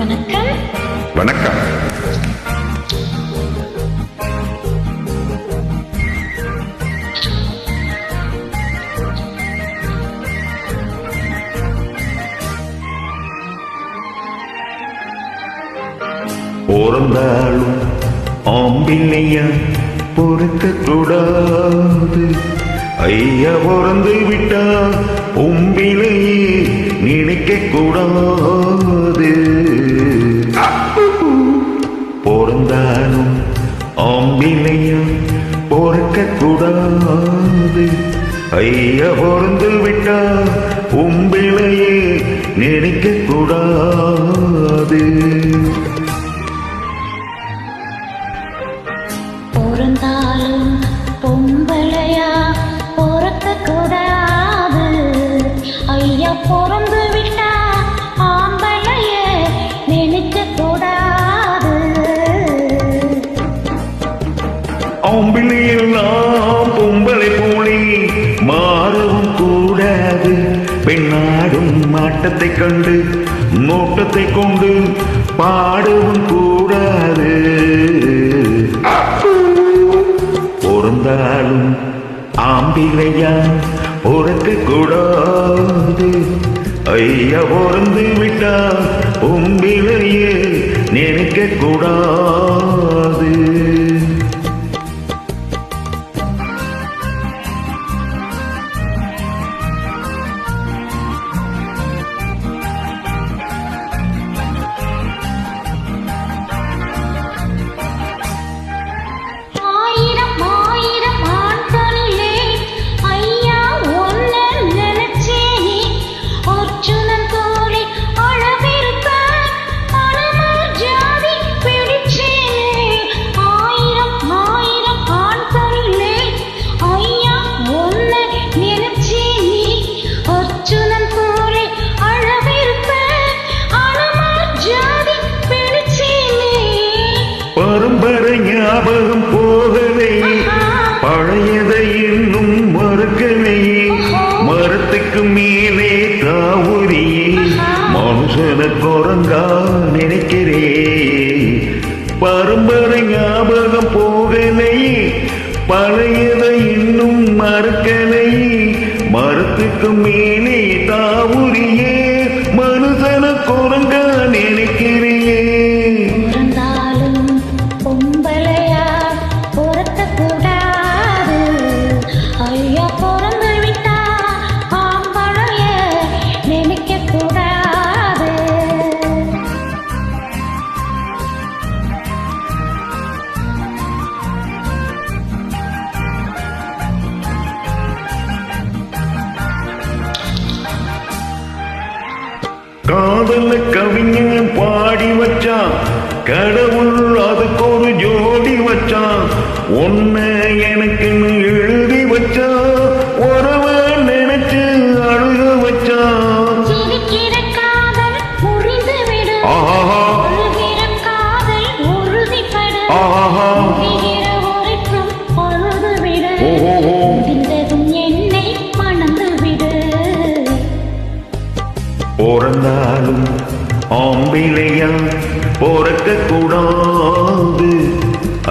வணக்கம். வணக்கம். பிறந்தாலும் ஆம்பிள்ளையா பொறுக்க கூடாது ஐயா பிறந்து விட்டா உம்பிளையே நினைக்க கூடாது ஆம்பிளையா பொறுக்க கூடாது. ஐயா பொருந்து விட்டா உம்பிளையே நினைக்க கூடாது. பொம்பளையா பிறக்க கூடாது. ஐயா பிறந்து ஆம்பிளையெல்லாம் பொம்பளை போலே மாறவும் கூடாது. பெண்ணாடும் மாட்டத்தை கண்டு நோட்டத்தை கொண்டு பாடவும் கூடாது. பொறந்தாலும் ஆம்பிளையா பிறக்க கூடாது. ஐயா பொறந்து விட்டா உம்பிளையே நினைக்க கூடாது. குரங்கா நினைக்கிறே பரம்பரை ஞாபகம் போகலை. பழையதை இன்னும் மறுக்கலை. மரத்துக்கு மீ காதல கவிஞன் பாடி வச்சான். கடவுள் அதுக்கு ஒரு ஜோடி வச்சான். ஒன்ன எனக்குன்னு பிறந்தாலும் ஆம்பிளையா பிறக்க கூடாது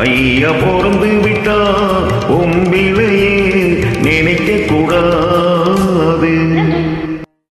ஐயா பிறந்து விட்டா